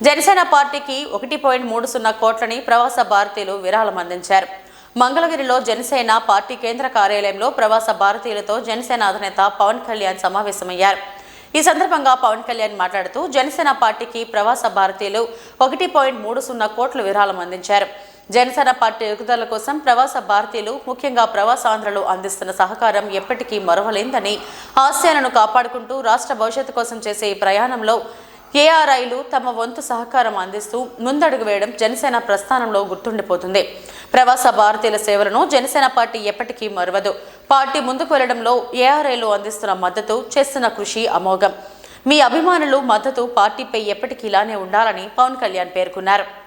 జనసేన పార్టీకి ఒకటి పాయింట్ మూడు సున్నా కోట్లని ప్రవాస భారతీయులు విరాళం అందించారు. మంగళగిరిలో జనసేన పార్టీ కేంద్ర కార్యాలయంలో ప్రవాస భారతీయులతో జనసేన అధినేత పవన్ కళ్యాణ్ సమావేశమయ్యారు. ఈ సందర్భంగా పవన్ కళ్యాణ్ మాట్లాడుతూ జనసేన పార్టీకి ప్రవాస భారతీయులు ఒకటి పాయింట్ మూడు సున్నా కోట్లు విరాళం అందించారు. జనసేన పార్టీ ఎదుగుదల కోసం ప్రవాస భారతీయులు ముఖ్యంగా ప్రవాసాంధ్రులు అందిస్తున్న సహకారం ఎప్పటికీ మరవలేందని ఆశయాలను కాపాడుకుంటూ రాష్ట్ర భవిష్యత్తు కోసం చేసే ఈ ప్రయాణంలో ఏఆర్ఐలు తమ వంతు సహకారం అందిస్తూ ముందడుగు వేయడం జనసేన ప్రస్థానంలో గుర్తుండిపోతుంది. ప్రవాస భారతీయుల సేవలను జనసేన పార్టీ ఎప్పటికీ మరవదు. పార్టీ ముందుకు వెళ్ళడంలో ఏఆర్ఐలు అందిస్తున్న మద్దతు చేస్తున్న కృషి అమోఘం. మీ అభిమానులు మద్దతు పార్టీపై ఎప్పటికీ ఇలానే ఉండాలని పవన్ కళ్యాణ్ పేర్కొన్నారు.